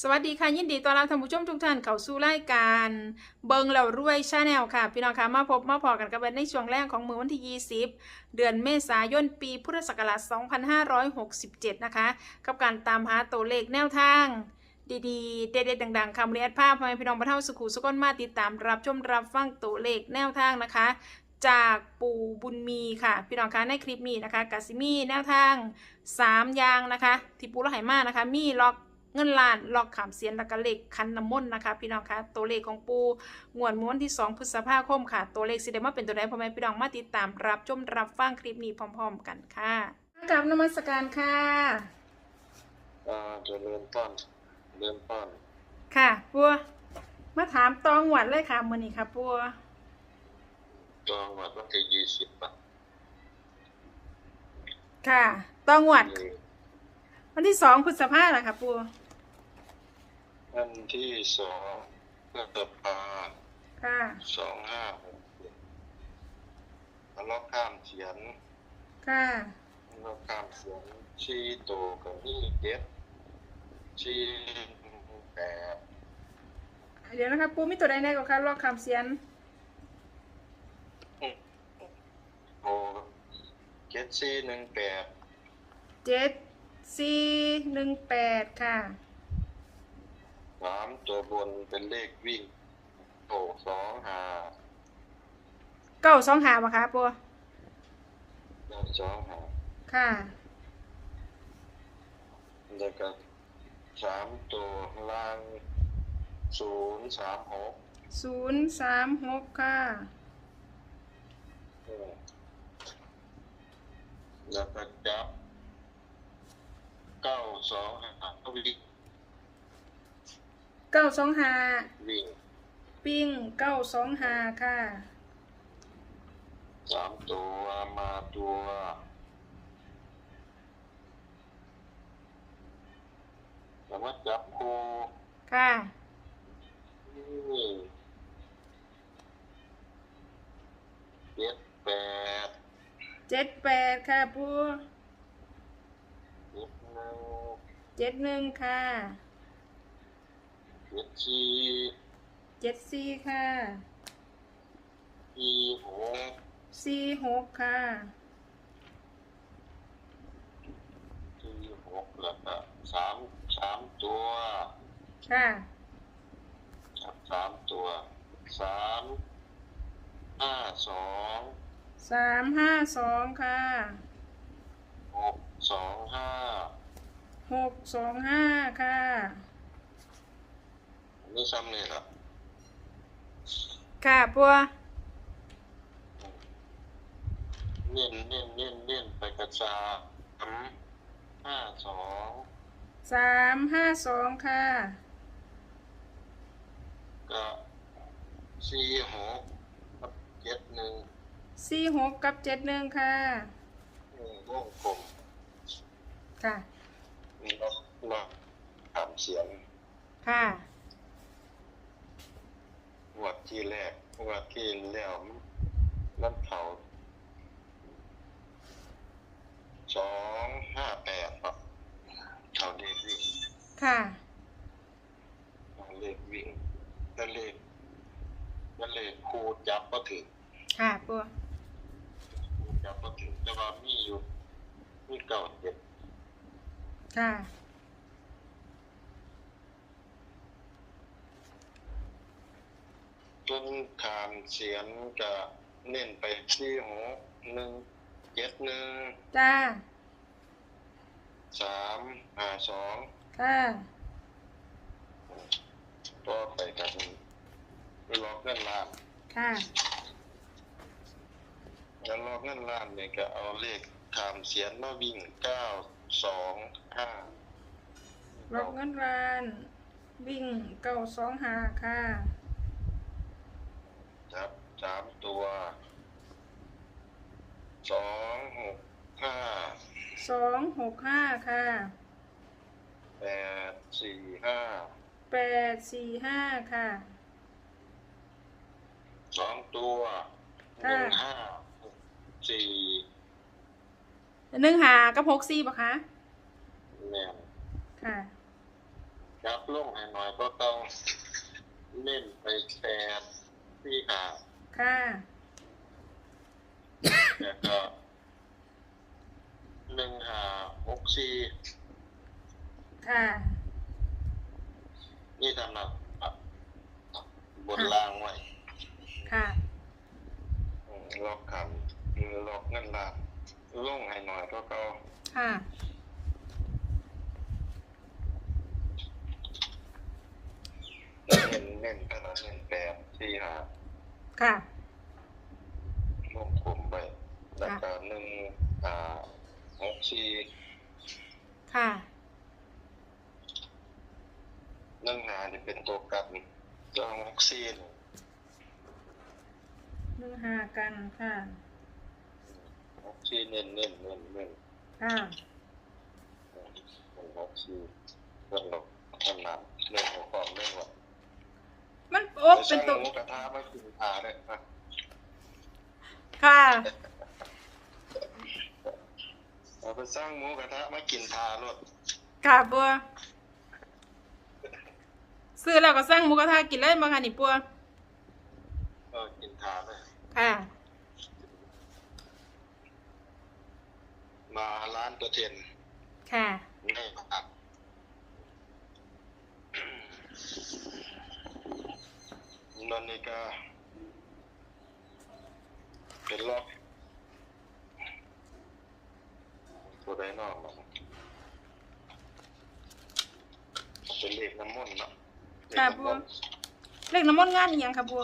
สวัสดีค่ะ ยินดีต้อนรับท่านผู้ชมทุกท่านเข้าสู่รายการ เบิงแล้วรวยชาแนลค่ะ พี่น้องคะมาพบมาพอกันกับในช่วงแรกของมือวันที่ 20 เดือนเมษายนปีพุทธศักราช 2567 นะคะ กับการตามหาตัวเลขแนวทาง ดีๆ เด็ดๆดังๆคำเรียนภาพพ่อแม่พี่น้องบรรเทาสุขุสุกนมาติดตามรับชมรับฟังตัวเลขแนวทางนะคะ จากปู่บุญมีค่ะ พี่น้องคะในคลิปนี้นะคะกาซิมีแนวทาง 3 อย่างนะคะที่ปูละไหมานะคะ มีล็อก เงินล้านล็อกขามเสียนและก็เลขคันน้ำมนต์นะคะพี่น้องคะตัวเลขของปูงวดม้วนที่ 2 พฤษภาคมค่ะ ตัวเลขสิเดมาเป็นตัวใดพ่อแม่พี่น้องมาติดตามรับชมรับฟังคลิปนี้พร้อม ๆ กันค่ะกราบนมัสการค่ะอ่าเจะเริ่มต้นเริ่มต้นค่ะปัวมาถามตองหวัดเลยค่ะมือนี้ค่ะปัวจองวัดวันที่ยี่สิบอะค่ะตองหวัดมีวันที่สองพฤษภาคมค่ะปัว วันที่สองพฤษภาค่ะสองห้าหกเจ็ดแล้วล็อกข้ามเขียนค่ะล็อกข้ามเขียนชีโตกับนี่เจ็ดชีแปดเดี๋ยวนะคะปูมีตัวใดแน่ก็ค่ะล็อกขามเสียนโอเจ็ดชีหนึ่งแปดเจ็ดสี่หนึ่งแปดค่ะ สามตัวบนเป็นเลขวิ่งโตสองห้าเก้าสองหาบ่คะปัวสองห้าค่ะ แล้วก็สามตัวล่างศูนย์สามหกศูนย์สามหกค่ะเออแล้วก็จับเก้าสองห้าวิ่ง เก้าสองหาวิ่งปิ้งเก้าสองหาค่ะ สามตัวมาตัวแล้วว่าจับโคค่ะ นี่เจ็ดแปดเจ็ดแปดค่ะปัวเจ็ดหนึ่งเจ็ดหนึ่งค่ะ เจ็ดสี่เจ็ดสี่ค่ะสี่หกสี่หกค่ะสี่หกแล้วก็สามสามตัว ค่ะครับสามตัวสามห้าสองสามห้าสองค่ะหกสองห้าหกสองห้าค่ะ นี่ซ้ำนี่ละค่ะปัวเน้นเน้นเน้นเน้นไปกระจาสามห้าสองสามห้าสองค่ะก็สี่หกกับเจ็ดหนึ่งสี่หกกับเจ็ดหนึ่งค่ะอืมวงกลมค่ะล็อกล็อกถามเสียงค่ะ งวดที่แรกงวดที่แล้วน้ำเขาสองห้าแปดครับเขาเลขวิ่งค่ะ เขาเลขวิ่งก็เลขก็เลขครูจับก็ถึงค่ะปัวครูจับก็ถึงแต่ว่ามีอยู่มีเก่าเจ็ดค่ะ จน ขามเสียงจะเน้นไปที่หกหนึ่งเจ็ดหนึ่งจ้าสามห้าสองค่ะก็ไปกันล็อกเงินล้านค่ะแล้วล็อกเงินล้านเนี่ยก็เอาเลขขามเสียนมาวิ่งเก้าสองห้าล็อกเงินราน วิ่งเก้าสองหาค่ะ ครับสามตัวสองหกห้าสองหกห้าค่ะแปดสี่ห้าแปดสี่ห้าค่ะ สองตัวหค่ะนึ่งห้าหกสี่หนึ่งหากับหกสี่ปะคะเนี่ยค่ะจับลงให้หน่อยก็ต้องเน้นไปแปด ที่หาค่ะ แล้วก็หนึ่งหาหกสี่ค่ะ นี่สำหรับอะบนล่างไว้ค่ะ อืมล็อกคำอืมล็อกเงินล้านลงให้หน่อยก็ก็ค่ะ เน้นเน้นไปละเน้นแปดที่หาค่ะลงกลุ่มไปแล้วก็หนึ่งหาหกสี่ค่ะ หนึ่งหาจะเป็นตัวกลับตัวหกสี่นี่หนึ่งหากันค่ะ หกสี่เน้นเน้นเน้นเน้นค่ะหนึ่งหกสี่เรื่องหลบขนาดเรื่องหัวข้อเรื่องว่า มันโอ๊บเป็นตัวหมูกระทะไม่กินทาเลยนะค่ะ เอาไปสร้างหมูกระทะไม่กินทาลดค่ะปัวซื้อแล้วก็สั่งหมูกระทะกินเลยมาค่ะนี่ปัวเออกินทาเลยค่ะ มาร้านเปอร์เซ็นต์ค่ะ ไม่ผัก นนนี่ก็เป็นล็อกตัวใดนอกเนาะเป็นเลขน้ำมนต์เนาะเลขค่ะน้ำบัมวนต์ เลขน้ำมนต์งานอีหยังค่ะบัว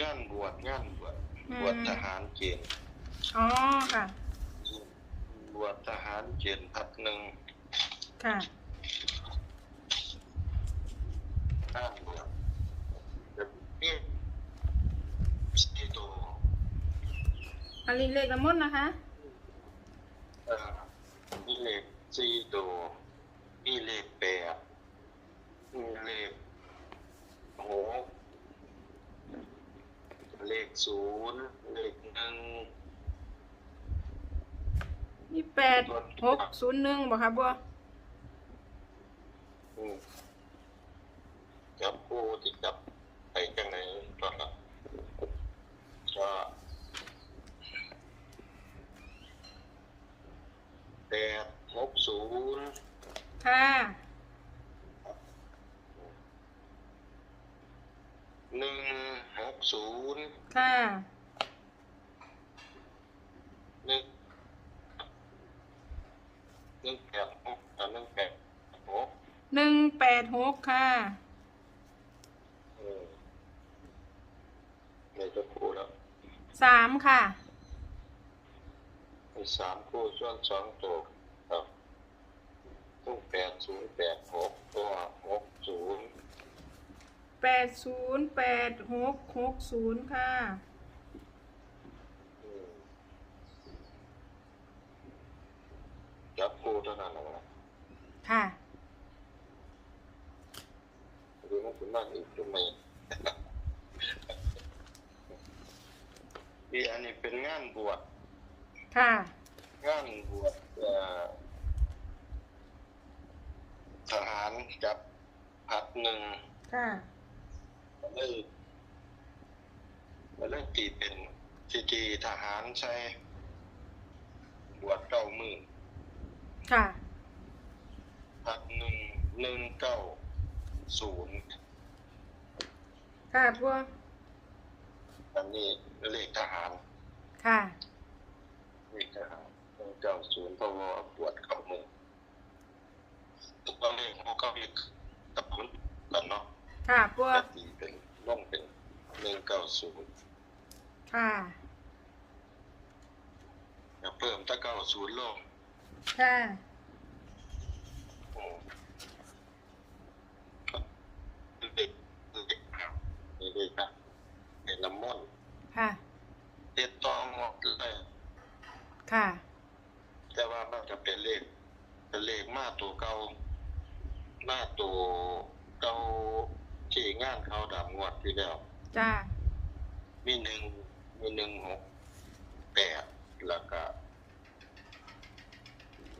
งานบวชงานบวชอืม บวชทหารเกณฑ์อ๋อค่ะ บวชทหารเกณฑ์พัดหนึ่งค่ะ งานบวชแบบ นี้สี่ตัวอันนี้เลขน้ำมนต์นะคะ เอ่อมีเลขสี่ตัวมีเลขแปดมีเลขหกเลขศูนย์เลขหนึ่งนี่แปดหกศูนย์หนึ่งบอกค่ะบัวอืมจับคู่ที่จับ ไปจังไหนก็ครับก็แปดหกศูนย์ค่ะหนึ่งหกศูนย์ค่ะหนึ่งหนึ่งแปดหกอ่าหนึ่งแปดหกหนึ่งแปดหกค่ะ เออ เลยจะคู่แล้วสามค่ะมีสามคู่ส่วนสองตัวครับต้องแปดศูนย์แปดหกตัวหกศูนย์แปดศูนย์แปดหกหกศูนย์ค่ะอืมจับคู่เท่านั้นนะค่ะหรือมันเป็นมากอีกทำไม อีอันนี้เป็นงานบวชค่ะ งานบวชเอ่อทหารจับพัดหนึ่งค่ะ ก็เลยก็เลยตีเป็นทีทีทหารใช้บวชเก้ามือค่ะพัดหนึ่งหนึ่งเก้าศูนย์ค่ะบัว อันนี้เลขทหาร ค่ะ เลขทหารหนึ่งเก้าศูนย์เพราะว่าบวชเก้ามือทุกวันเลขเขาก็มีกับมันกันเนาะค่ะบัวแต่ตีเป็นล่องเป็นหนึ่งเก้าศูนย์ค่ะอย่าเพิ่มถ้าเก้าศูนย์ลงค่ะโอ้เด็กเด็กครับนี่เด็กครับเห็ นน้ำมนต์ค่ะเฮ็ดตองหมดเลยค่ะ แต่ว่ามันจะเป็นเลขเป็นเลขมาตัวเก่ามาตัวเก่าที่งานเขาดำงวดที่แล้วจ้ามีหนึ่งมีหนึ่งหกแปดแล้วก็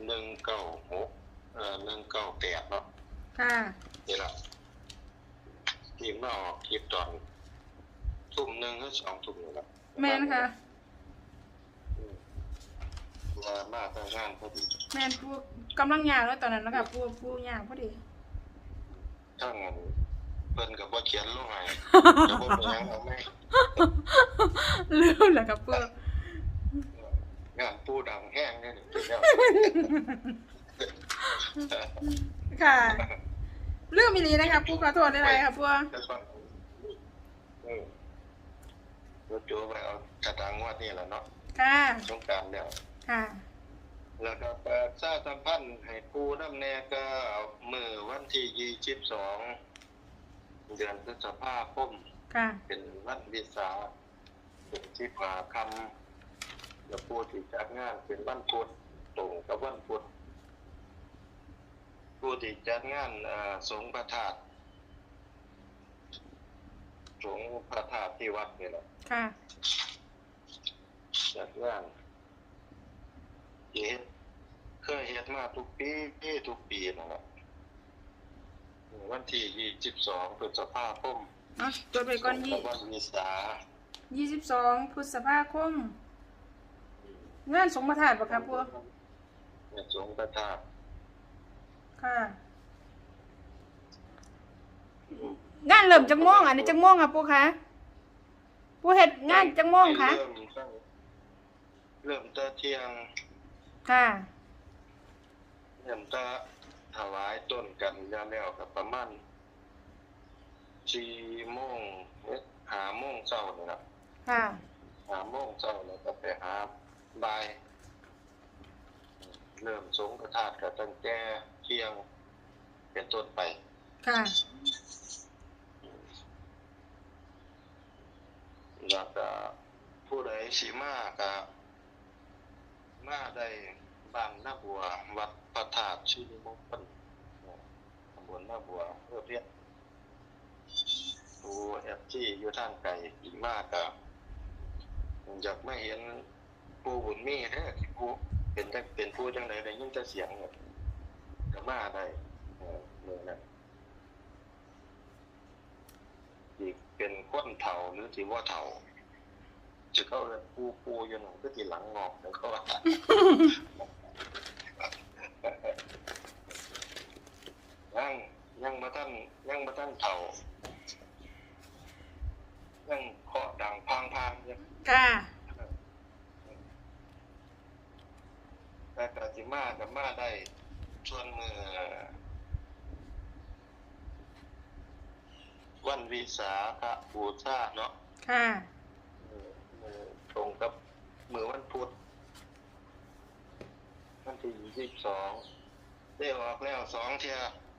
หนึ่งเก้าหกเอ่อหนึ่งเก้าแปดเนาะค่ะนี่แหละทีมมาออกคลิปตอน ทุ่มหนึ่งหรือสองทุ่มนี่แหละแม่นค่ะอืมว่ามาทางงานพอดีแม่นปูกำลังยางแล้วตอนนั้นนะคะปูปูยางพอดี ถ้างานเพิ่นกับว่าเขียนลงให้จะบ่เป็นหยังเอาไหมลืมแล้วครับปูงานปูดังแห้งเนี่ยเดี๋ยวค่ะลืมอีหลีนะคะปูขอโทษได้ไรค่ะปูแล้วก็อืม รถโจไปเอากระดังงวัดนี่แหละเนาะค่ะสงกรารแล้วค่ะแล้วก็เปิดทราบสัมพันธ์ให้ปูน้ำแน่ก็มือวันที่ยี่สิบสองเดือนพฤษภาคมค่ะเป็นวันวิสาเป็นที่ผาคำแล้วผู้ที่จัดงานเป็นวันพุธตรงกับวันพุธผู้ที่จัดงานอ่าสงฆ์ประทาต สงฆ์ประทาตที่วัดนี่แหละค่ะจัดงานเฮ็ดเคยเฮ็ดมาทุกปีปีทุกปีนั่นแหละวันที่ยี่สิบสองพฤษภาคมเนาะจดไปก่อนตรงยี่กับวันวิสายี่สิบสองพฤษภาคมงานสงฆ์ประทานปะครับปูเนี่ยสงฆ์ประทาตค่ะ งานเริ่มจังม่วงอันนี้จังม่วงค่ะปูคะปูเฮ็ดงานจังม่วงค่ะเริ่มตั้งเริ่มแตะเที่ยงค่ะเริ่มแตะถวายต้นกันยาแล้วกับประมาณสี่โมงเอ๊ะหาโมงเช้านี่ละค่ะหาโมงเช้าแล้วก็ไปหาบ่ายเริ่มสงกระทาดกับตั้งแต่เที่ยงเป็นต้นไป ค่ะ แล้วก็ผู้ใดสีมาก็มาได้บ้านนาบัว วัดพระธาตุชื่อมงคลตำบลหน้าบัวเพื่อเรียกผู้เอฟที่อยู่ทางไกลอีมากก็อยากไม่เห็นผู้บุญมีเด้อที่ผู้เป็นเป็นผู้จังไดได้ยินแต่เสียงเนี่ยก็มาได้เมื่อนั้นอีกเป็นคนเฒ่าหรือที่ว่าเฒ่า จะเข้าเรียนปูปูอยู่หนึ่งก็ทีหลังงอกแล้วก็ว่ายังยังมาท่านยังมาท่านเฒ่ายังเคาะดังพังพังๆอยู่ค่ะแต่กสิมากับมาได้ส่วนมือวันวิสาขบูชาเนาะค่ะมือมือ ตรงกับมือวันพุธวันที่ยี่สิบสองได้ออกแล้วสองเทีย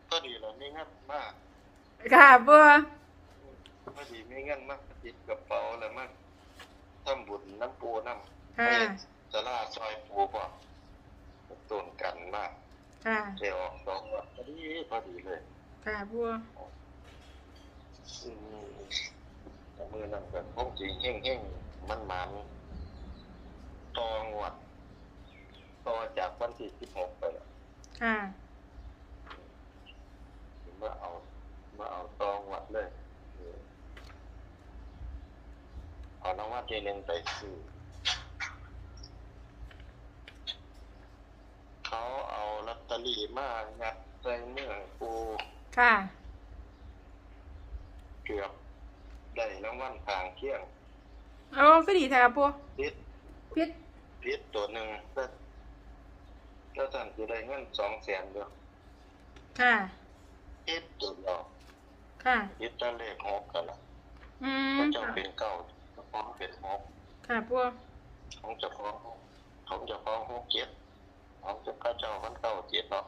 ก็ดีแล้วไม่งั้นมากค่ะปูพอดีไม่งั้นมากติดกระเป๋าแล้วมากทำบุญน้ำปูน้ำค่ะสลาซอยปูป่ะต้นกันมากค่ะได้ออกสองวันพอดีพอดีเลยค่ะปูอืมแต่มือนั่นก็คงจีเฮ่งเฮ่ง มันมันๆต่องวดต่อจากวันที่สิบหกไปแล้วค่ะ มาเอามาเอาตองวัดเลยเออเอาน้องวัดทีหนึ่งไปซื้อเขาเอาลอตเตอรี่มางัดใส่เมื่อกูค่ะ เกือบได้รางวัลทางเที่ยง เอาก็ดีแท้ครับปูพิษพิษพิษตัวหนึ่งก็ก็ท่านจะได้เงินสองแสนเดียวค่ะพิษตัวเดียวค่ะพิษตัวเลขหกกันละอืพมระเจ้าเป็นเก้าเจ้าของเป็นหกค่ะปูของเจ้าของของเจ้าของหกเจ็ดของเจ้าข้าเจ้ามันเก้าเจ็ดเนาะ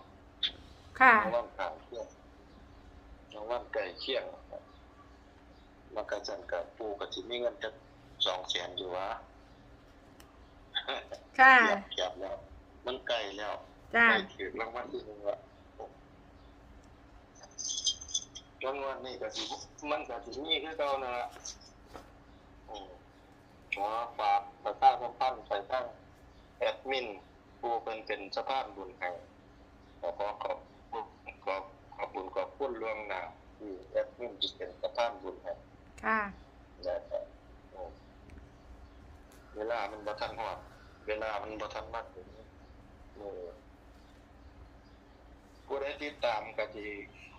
ค่ะรางวัลกลางเที่ยงรางวัลไก่เที่ยงมันกระจันกับปูกับที่มีเงินจะ สองแสนอยู่วะค่ะเก็บแล้ว มันไกลแล้วใกล้ถึงรางวัลที่หนึ่งละรางวัลนี่ก็สิมันก็สินี่คือเก่านะโอ้ขอฝากประชาสัมพันธ์ไปตั้งแอดมินผู้เป็นเป็นสภาพบุญแห้ขอขอขอบขอบขอบบุญขอบคุณล่วงหน้าที่แอดมินที่เป็นสภาพบุญให้ค่ะ เวลามันบ่ทันฮอด เวลามันบ่ทันมากถึงเออผู้ใดติดตามก็สิ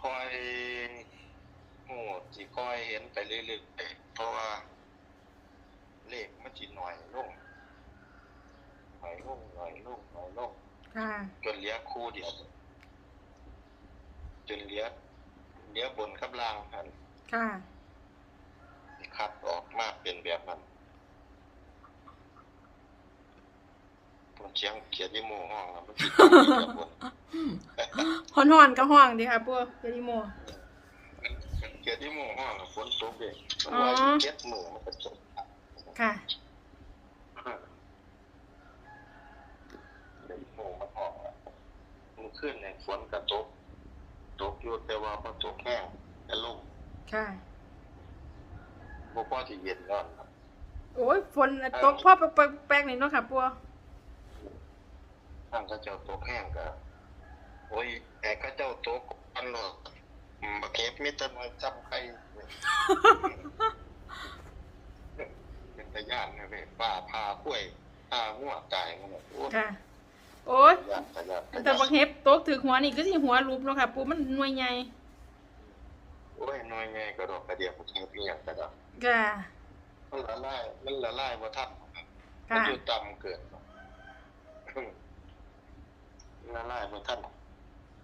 คอยโอ้สิคอยเห็นไปเรื่อยๆเพราะว่า เลขมันสิหน่อยลงหน่อยลงหน่อยลงหน่อยลงค่ะ จนเหลือคู่เดียวจนเหลือเหลือบนกับล่างกันค่ะ คัดออกมาเป็นแบบนั้น ผมเชียงเกียรติโมห้องแล้วมันสิกับบนฮ้อนฮ้อนๆก็ห้องดีค่ะปัวเจดีโมเกียรติโมห้องแล้วฝนตกเองมันอ๋อว่าสิเจ็ดหมู่มันก็ตกค่ะ เดี๋ยวโมมันออกแล้วมันขึ้นในฝนกระตกตกอยู่แต่ว่าพอตกแห้งแต่ลงค่ะ บ่พอที่เย็นนอนครับโอ้ยฝนตกพ่อแป๊กๆนี่เนาะค่ะปั วทางเขาเจ้าตกแห้งก็โอ้ยแอบเขาเจ้าตกอันหรอกอืมบักเก็บมีแต่มาจำใครเป็นตะย่านนะเว้ยป้าพาข้วยพางัวตายมันน่ะโอ้ยค่ะ โอ้ยตะย่านตะย่านตะแต่ย่าบักนเห็บตกถือหัวนี่ก็สิหัวรูปเนาะค่ะ ปูมันหน่วยใหญ่โอ้ยน้อยแง่กระดอกกระเดียบบักเก็บอีหยังกระดอกค่ะมันละลายมันละลายบ่ทันมันค่ะอยู่ต่ำเกินมัน ละลายบ่ทัน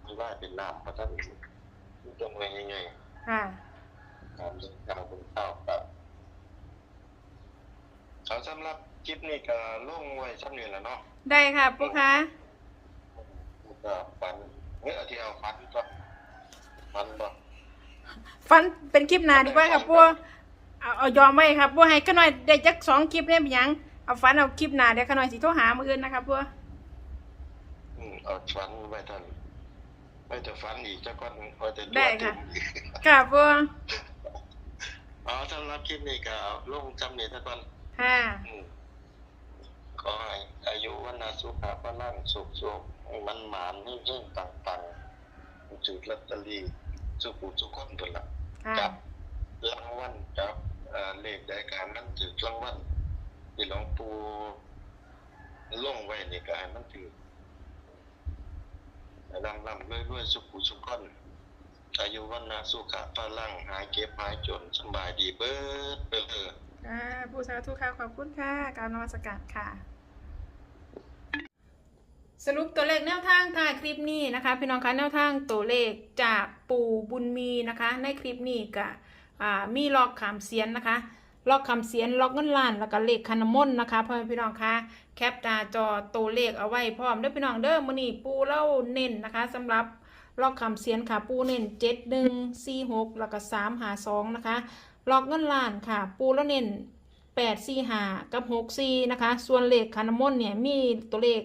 มันละลายเป็นน้ำบ่ทันมันจะหน่วยใหญ่ๆค่ะการเดินทางบนข้าวครับเอาสำหรับคลิปนี้ก็ลงไว้ชั้นนี้แหล้วเนาะได้ค่ะปูคะก็ฟันเมื่อที่เอาฟันก็ฟันบ่ฟันเป็นคลิปหน้าดีกว่าค่ะปูเอาเอายอมไว้ครับปูให้ขน่อยได้จักสองคลิปเนี่ยเป็นหยังเอาฟันเอาคลิปหน้าเดี๋ยวขน่อยสิโทรหามืออื่นนะคะปู อืมเอาฟันไว้ท่านไว้จะฟันอีกจะก่อนไว้จะได้ค่ะตัวเต็มค่ะปูเอาสำหรับคลิปนี้ก็ลงจำนี้ซะก่อนค่ะ อืมขอให้อายุวันนาสุขะพลังสุขสุขมันหมานเฮงๆต่างๆจุดลอตเตอรี่สุขุสุขคนตัวละ ค่ะ จับรางวัลจับเอ่อเลขใดการมันถือรางวัลที่หลวงปู่ลงไว้ในการมันถือ ลำลำด้วยด้วยสุขุสุขคนอายุวันนาสุขะพลังหายเก็บหายจนสบายดีเบิดไปเลยค่ะปูสาธุค่ะขอบคุณค่ะการนมัสการค่ะ สรุปตัวเลขแนวทางถ่ายคลิปนี้นะคะ พี่น้องคะแนวทางตัวเลขจากปู่บุญมีนะคะ ในคลิปนี้ก็อ่ามีลอกขามเสียนนะคะ ล็อกขามเสียนล็อกเงินล้านแล้วก็เลขคันนำมนนะคะพ่อแม่พี่น้องคะแคปหน้าจอตัวเลขเอาไว้พร้อมเด้อพี่น้องเด้อมื้อนี้ปูเล่าเน้นนะคะสำหรับล็อกขามเสียนค่ะปูเน้น7 1 4 6แล้วก็3 5 2นะคะล็อกเงินล้านค่ะ ปูแล้วเน้น8 4 5กับ6 4นะคะ ส่วนเลขคันนำมนเนี่ยมีตัวเลข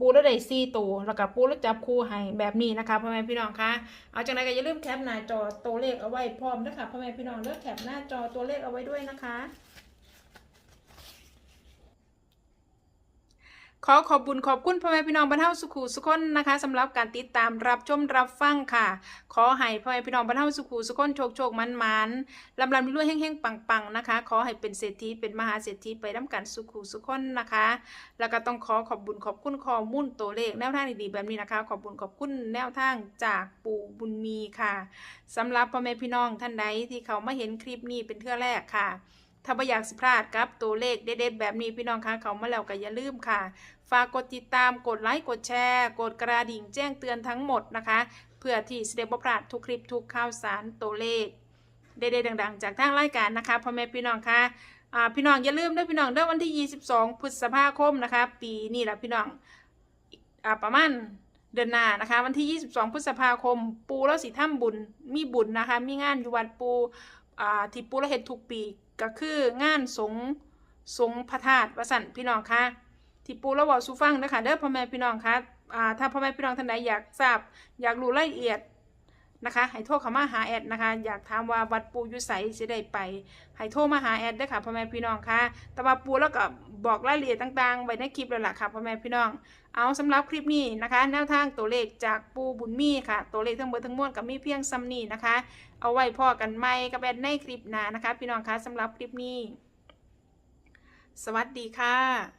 ปูแล้วได้ซี่ตัวแล้วก็ปูแล้วจับคู่ให้แบบนี้นะคะพ่อแม่พี่น้องคะเอาจากนั้นก็อย่าลืมแคปหน้าจอตัวเลขเอาไว้พร้อมนะคะพ่อแม่พี่น้องเลือกแคปหน้าจอตัวเลขเอาไว้ด้วยนะคะ ขอขอบบุญขอบคุณพ่อแม่พี่น้องบรรเทาสุขุสุขคนนะคะสำหรับการติดตามรับชมรับฟังค่ะ ขอให้พ่อแม่พี่น้องบรรเทาสุขุสุขคนโชคโชคมันมันลำลำรวยแห้งๆปังๆนะคะ ขอให้เป็นเศรษฐีเป็นมหาเศรษฐีไปน้ำกันสุขุสุขคนนะคะ แล้วก็ต้องขอขอบบุญขอบคุณข้อมูลตัวเลขแนวทางดีๆแบบนี้นะคะ ขอบบุญขอบคุณแนวทางจากปู่บุญมีค่ะสำหรับพ่อแม่พี่น้องท่านใดที่เขามาเห็นคลิปนี้เป็นเทื่อแรกค่ะ ถ้าไม่อยากสิพลาดกับตัวเลขเด็ดๆแบบนี้พี่น้องคะเขามาแล้วก็อย่าลืมค่ะ ฝากกดติดตามกดไลค์กดแชร์ กดกระดิ่งแจ้งเตือนทั้งหมดนะคะ เพื่อที่จะได้บ่พลาดทุกคลิปทุกข่าวสารตัวเลขเด็ดๆดัง ๆ จากทางรายการนะคะพ่อแม่พี่น้องคะอ่าพี่น้องอย่าลืมด้วยพี่น้องด้อวันที่ 22 พฤษภาคมนะคะ ปีนี้แหละพี่น้องอประมาณเดือนหน้านะคะ วันที่ 22 พฤษภาคม ปูแล้วสิถ้ำบุญมีบุญนะคะ มีงานอยู่วัดปูที่ปูแล้วเห็นทุกปี ก็คืองานสงสงพระธาตุวสันพี่น้องคะที่ปูแล้วบอกสูฟังนะคะเด้อพ่อแม่พี่น้องคะอ่าถ้าพ่อแม่พี่น้องท่านใดอยากทราบ อยากรู้รายละเอียดนะคะให้โทรเข้ามาหาแอดนะคะ อยากถามว่าวัดปูอยุไสสิได้ไปให้โทรมาหาแอดเด้ค่ะพ่อแม่พี่น้องค่ะ แต่ว่าปูแล้วก็บอกรายละเอียดต่างๆ ไว้ในคลิปแล้วล่ะค่ะพ่อแม่พี่น้อง เอาสำหรับคลิปนี้นะคะ แนวทางตัวเลขจากปูบุญมีค่ะ ตัวเลขทั้งหมดทั้งมวลกับมีเพียงซ้ำนี้นะคะ เอาไว้พอกันใหม่กับแอนในคลิปหน้านะคะ พี่น้องคะสำหรับคลิปนี้ สวัสดีค่ะ